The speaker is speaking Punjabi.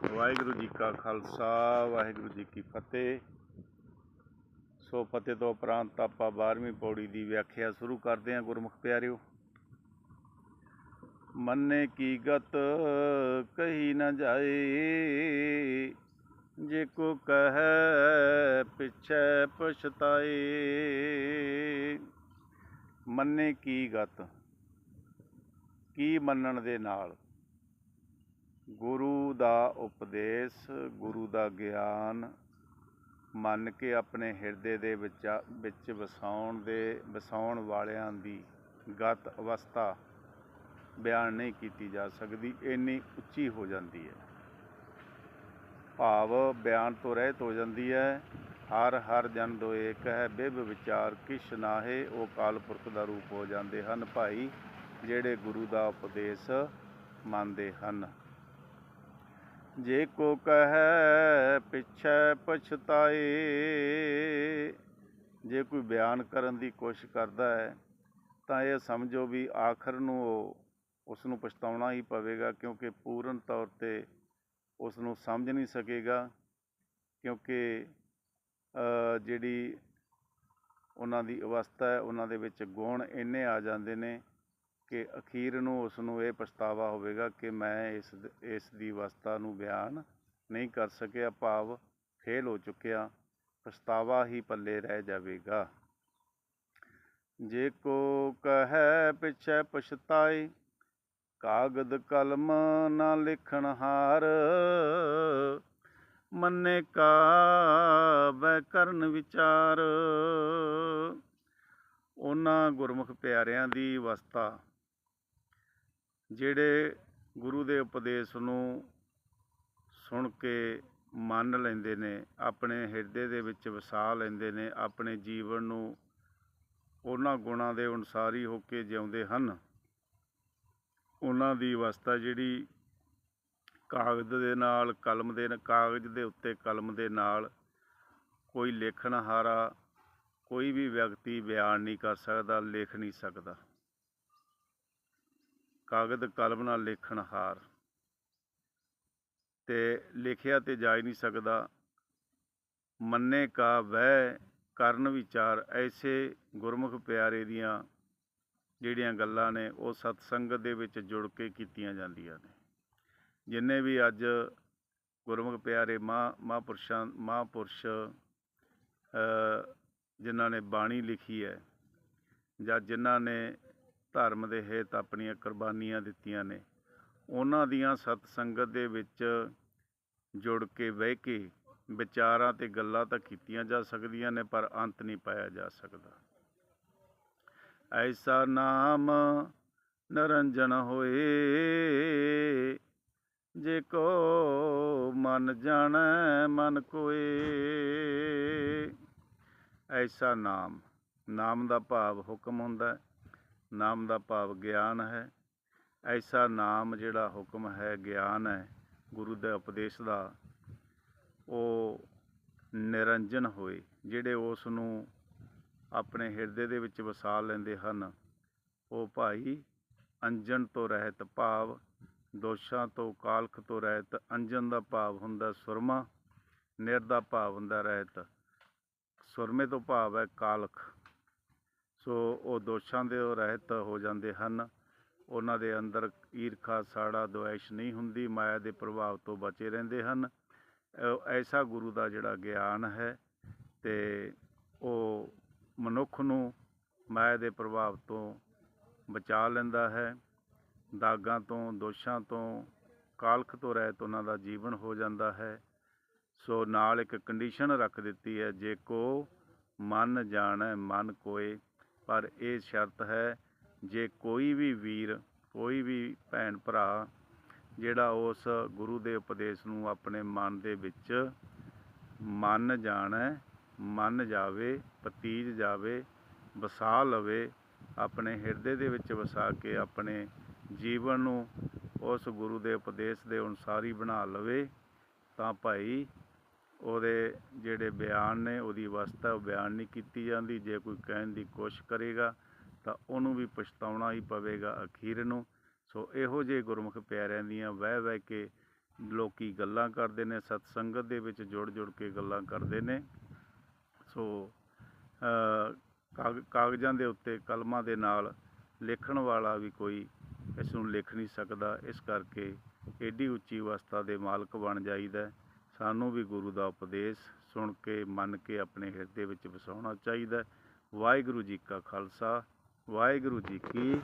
ਵਾਹਿਗੁਰੂ ਜੀ ਕਾ ਖਾਲਸਾ, ਵਾਹਿਗੁਰੂ ਜੀ ਕੀ ਫਤਿਹ। ਸੋ ਫਤਿਹ ਤੋਂ ਉਪਰੰਤ ਆਪਾਂ 12ਵੀਂ ਪੌੜੀ ਦੀ ਵਿਆਖਿਆ ਸ਼ੁਰੂ ਕਰਦੇ ਹਾਂ, ਗੁਰਮੁਖ ਪਿਆਰਿਓ। ਮੰਨੇ ਕੀ ਗਤ ਕਹੀ ਨਾ ਜਾਏ, ਜੇ ਕੋ ਕਹੈ ਪਿਛੈ ਪਛਤਾਏ। ਮੰਨੇ ਕੀ ਗਤ? ਕੀ ਮੰਨਣ ਦੇ ਨਾਲ? ਗੁਰੂ ਦਾ ਉਪਦੇਸ਼, ਗੁਰੂ ਦਾ ਗਿਆਨ ਮੰਨ ਕੇ ਆਪਣੇ ਹਿਰਦੇ ਦੇ ਵਿੱਚ ਵਿੱਚ ਵਸਾਉਣ ਦੇ, ਵਸਾਉਣ ਵਾਲਿਆਂ ਦੀ ਗਤ ਅਵਸਥਾ ਬਿਆਨ ਨਹੀਂ ਕੀਤੀ ਜਾ ਸਕਦੀ, ਇੰਨੀ ਉੱਚੀ ਹੋ ਜਾਂਦੀ ਹੈ। ਭਾਵ ਬਿਆਨ ਤੋਂ ਰਹਿਤ ਹੋ ਜਾਂਦੀ ਹੈ। ਹਰ ਹਰ ਜਨ ਦੋ ਏਕ ਹੈ ਬਿਭ ਵਿਚਾਰ ਕਿਛ ਨਾਹੇ, ਉਹ ਕਾਲ ਪੁਰਖ ਦਾ ਰੂਪ ਹੋ ਜਾਂਦੇ ਹਨ। ਭਾਈ, ਜਿਹੜੇ ਗੁਰੂ ਦਾ ਉਪਦੇਸ਼ ਮੰਨਦੇ ਹਨ। ਜੇ ਕੋ ਕਹੈ ਪਿਛੈ ਪਛਤਾਏ, ਜੇ ਕੋਈ ਬਿਆਨ ਕਰਨ ਦੀ ਕੋਸ਼ਿਸ਼ ਕਰਦਾ ਹੈ, ਤਾਂ ਇਹ ਸਮਝੋ ਵੀ ਆਖਰ ਨੂੰ ਉਹ ਉਸ ਨੂੰ ਪਛਤਾਉਣਾ ਹੀ ਪਵੇਗਾ, ਕਿਉਂਕਿ ਪੂਰਨ ਤੌਰ ਤੇ ਉਸ ਨੂੰ ਸਮਝ ਨਹੀਂ ਸਕੇਗਾ, ਕਿਉਂਕਿ ਜਿਹੜੀ ਉਹਨਾਂ ਦੀ ਅਵਸਥਾ ਹੈ, ਉਹਨਾਂ ਦੇ ਵਿੱਚ ਗੁਣ ਇੰਨੇ ਆ ਜਾਂਦੇ ਨੇ ਕਿ ਅਖੀਰ ਨੂੰ ਉਸ ਨੂੰ ਇਹ ਪਛਤਾਵਾ ਹੋਵੇਗਾ ਕਿ ਮੈਂ ਇਸ ਇਸ ਦੀ ਅਵਸਥਾ ਨੂੰ ਬਿਆਨ ਨਹੀਂ ਕਰ ਸਕਿਆ, ਭਾਵ ਫੇਲ ਹੋ ਚੁੱਕਿਆ, ਪਛਤਾਵਾ ਹੀ ਪੱਲੇ ਰਹਿ ਜਾਵੇਗਾ। ਜੇ ਕੋ ਕਹੈ ਪਿਛੈ ਪਛਤਾਏ, ਕਾਗਦ ਕਲਮ ਨਾ ਲਿਖਣ ਹਾਰ, ਮੰਨੇ ਕਾ ਕਰਨ ਵਿਚਾਰ। ਉਹਨਾਂ ਗੁਰਮੁਖ ਪਿਆਰਿਆਂ ਦੀ ਅਵਸਥਾ ਜਿਹੜੇ ਗੁਰੂ ਦੇ ਉਪਦੇਸ਼ ਨੂੰ ਸੁਣ ਕੇ ਮੰਨ ਲੈਂਦੇ ਨੇ, ਆਪਣੇ ਹਿਰਦੇ ਦੇ ਵਿੱਚ ਵਸਾ ਲੈਂਦੇ ਨੇ, ਆਪਣੇ ਜੀਵਨ ਨੂੰ ਉਹਨਾਂ ਗੁਣਾਂ ਦੇ ਅਨੁਸਾਰ ਹੀ ਹੋ ਕੇ ਜਿਉਂਦੇ ਹਨ, ਉਹਨਾਂ ਦੀ ਅਵਸਥਾ ਜਿਹੜੀ ਕਾਗਜ਼ ਦੇ ਨਾਲ, ਕਲਮ ਦੇ ਕਾਗਜ਼ ਦੇ ਉੱਤੇ ਕਲਮ ਦੇ ਨਾਲ ਕੋਈ ਲੇਖਣਹਾਰਾ ਕੋਈ ਵੀ ਵਿਅਕਤੀ ਬਿਆਨ ਨਹੀਂ ਕਰ ਸਕਦਾ, ਲਿਖ ਨਹੀਂ ਸਕਦਾ। ਕਾਗਦ, ਕਲਮ ਨਾਲ ਲਿਖਣ ਹਾਰ। ਤੇ ਲਿਖਿਆ ਤੇ ਜਾ ਹੀ ਨਹੀਂ ਸਕਦਾ। ਮੰਨੇ ਕਾ ਵਹਿ ਕਰਨ ਵਿਚਾਰ, ਐਸੇ ਗੁਰਮੁਖ ਪਿਆਰੇ ਦੀਆਂ ਜਿਹੜੀਆਂ ਗੱਲਾਂ ਨੇ, ਉਹ ਸਤ ਸੰਗਤ ਦੇ ਵਿੱਚ ਜੁੜ ਕੇ ਕੀਤੀਆਂ ਜਾਂਦੀਆਂ ਨੇ। ਜਿੰਨੇ ਵੀ ਅੱਜ ਗੁਰਮੁਖ ਪਿਆਰੇ ਮਹਾਂ, ਮਹਾਂਪੁਰਸ਼ਾਂ, ਮਹਾਂਪੁਰਸ਼ ਜਿਨ੍ਹਾਂ ਨੇ ਬਾਣੀ ਲਿਖੀ ਹੈ ਜਾਂ ਜਿਨ੍ਹਾਂ ਨੇ ਧਰਮ ਦੇ ਹਿੱਤ ਆਪਣੀਆਂ ਕੁਰਬਾਨੀਆਂ ਦਿੱਤੀਆਂ ਨੇ। ਉਹਨਾਂ ਦੀਆਂ ਸਤ ਸੰਗਤ ਦੇ ਵਿੱਚ ਜੁੜ ਕੇ ਬਹਿ ਕੇ ਵਿਚਾਰਾਂ ਤੇ ਗੱਲਾਂ ਤਾਂ ਕੀਤੀਆਂ ਜਾ ਸਕਦੀਆਂ ਨੇ, ਪਰ ਅੰਤ ਨਹੀਂ ਪਾਇਆ ਜਾ ਸਕਦਾ। ਐਸਾ ਨਾਮ ਨਰੰਜਨ ਹੋਏ, ਜੇ ਕੋ ਮਨ ਜਾਣੈ, ਮਨ ਕੋਏ। ਐਸਾ ਨਾਮ ਨਾਮ ਦਾ ਭਾਵ ਹੁਕਮ ਹੁੰਦਾ ਹੈ। ਨਾਮ ਦਾ ਭਾਵ ਗਿਆਨ ਹੈ। ਐਸਾ ਨਾਮ ਜਿਹੜਾ ਹੁਕਮ ਹੈ, ਗਿਆਨ ਹੈ, ਗੁਰੂ ਦੇ ਉਪਦੇਸ਼ ਦਾ, ਉਹ ਨਿਰੰਜਨ ਹੋਏ, ਜਿਹੜੇ ਉਸ ਨੂੰ ਆਪਣੇ ਹਿਰਦੇ ਦੇ ਵਿੱਚ ਵਸਾ ਲੈਂਦੇ ਹਨ। ਉਹ ਭਾਈ ਅੰਜਨ ਤੋਂ ਰਹਿਤ ਭਾਵ, ਦੋਸ਼ਾਂ ਤੋਂ ਕਾਲਖ ਤੋਂ ਰਹਿਤ, ਅੰਜਨ ਦਾ ਭਾਵ ਹੁੰਦਾ ਸੁਰਮਾ, ਨਿਰ ਦਾ ਭਾਵ ਹੁੰਦਾ ਰਹਿਤ। ਸੁਰਮੇ ਤੋਂ ਭਾਵ ਹੈ ਕਾਲਖ। ਸੋ ਉਹ ਦੋਸ਼ਾਂ ਦੇ ਰਹਿਤ ਹੋ ਜਾਂਦੇ ਹਨ। ਉਹਨਾਂ ਦੇ ਅੰਦਰ ਈਰਖਾ, ਸਾੜਾ, ਦੁਆਇਸ਼ ਨਹੀਂ ਹੁੰਦੀ। ਮਾਇਆ ਦੇ ਪ੍ਰਭਾਵ ਤੋਂ ਬਚੇ ਰਹਿੰਦੇ ਹਨ। ਐਸਾ ਗੁਰੂ ਦਾ ਜਿਹੜਾ ਗਿਆਨ ਹੈ ਤੇ ਉਹ ਮਨੁੱਖ ਨੂੰ ਮਾਇਆ ਦੇ ਪ੍ਰਭਾਵ ਤੋਂ ਬਚਾ ਲੈਂਦਾ ਹੈ। ਦਾਗਾਂ ਤੋਂ, ਦੋਸ਼ਾਂ ਤੋਂ, ਕਾਲਖ ਤੋਂ ਰਹਿਤ ਉਹਨਾਂ ਦਾ ਜੀਵਨ ਹੋ ਜਾਂਦਾ ਹੈ। ਸੋ ਨਾਲ ਇੱਕ ਕੰਡੀਸ਼ਨ ਰੱਖ ਦਿੱਤੀ ਹੈ। ਜੇ ਕੋ ਮਨ ਜਾਣੈ, ਮਨ ਕੋਏ ਪਰ ਇਹ ਸ਼ਰਤ ਹੈ, ਜੇ ਕੋਈ ਵੀ ਵੀਰ, ਕੋਈ ਵੀ ਭੈਣ ਭਰਾ ਜਿਹੜਾ ਉਸ ਗੁਰੂ ਦੇ ਉਪਦੇਸ਼ ਨੂੰ ਆਪਣੇ ਮਨ ਦੇ ਵਿੱਚ ਮੰਨ ਜਾਣਾ, ਮੰਨ ਜਾਵੇ, ਪਤੀਜ ਜਾਵੇ, ਵਸਾ ਲਵੇ, ਆਪਣੇ ਹਿਰਦੇ ਦੇ ਵਿੱਚ ਵਸਾ ਕੇ ਆਪਣੇ ਜੀਵਨ ਨੂੰ ਉਸ ਗੁਰੂ ਦੇ ਉਪਦੇਸ਼ ਦੇ ਅਨੁਸਾਰ ਹੀ ਬਣਾ ਲਵੇ, ਤਾਂ ਭਾਈ ਉਹਦੇ ਜਿਹੜੇ ਬਿਆਨ ਨੇ, ਉਹਦੀ ਅਵਸਥਾ ਬਿਆਨ ਨਹੀਂ ਕੀਤੀ ਜਾਂਦੀ। ਜੇ ਕੋਈ ਕਹਿਣ ਦੀ ਕੋਸ਼ਿਸ਼ ਕਰੇਗਾ, ਤਾਂ ਉਹਨੂੰ ਵੀ ਪਛਤਾਉਣਾ ਹੀ ਪਵੇਗਾ ਅਖੀਰ ਨੂੰ। ਸੋ ਇਹੋ ਜਿਹੇ ਗੁਰਮੁਖ ਪਿਆਰਿਆਂ ਦੀਆਂ ਵਹਿ ਵਹਿ ਕੇ ਲੋਕੀ ਗੱਲਾਂ ਕਰਦੇ ਨੇ, ਸਤਸੰਗਤ ਦੇ ਵਿੱਚ ਜੁੜ ਜੁੜ ਕੇ ਗੱਲਾਂ ਕਰਦੇ ਨੇ। ਸੋ ਕਾਗ- ਕਾਗਜ਼ਾਂ ਦੇ ਉੱਤੇ, ਕਲਮਾਂ ਦੇ ਨਾਲ ਲਿਖਣ ਵਾਲਾ ਵੀ ਕੋਈ ਇਸ ਨੂੰ ਲਿਖ ਨਹੀਂ ਸਕਦਾ। ਇਸ ਕਰਕੇ ਏਡੀ ਉੱਚੀ ਅਵਸਥਾ ਦੇ ਮਾਲਕ ਬਣ ਜਾਈਦਾ। ਸਾਨੂੰ ਵੀ ਗੁਰੂ ਦਾ ਉਪਦੇਸ਼ ਸੁਣ ਕੇ, ਮੰਨ ਕੇ ਆਪਣੇ ਹਿਰਦੇ ਵਿੱਚ ਵਸਾਉਣਾ ਚਾਹੀਦਾ ਵਾਹਿਗੁਰੂ ਜੀ ਕਾ ਖਾਲਸਾ, ਵਾਹਿਗੁਰੂ ਜੀ ਕੀ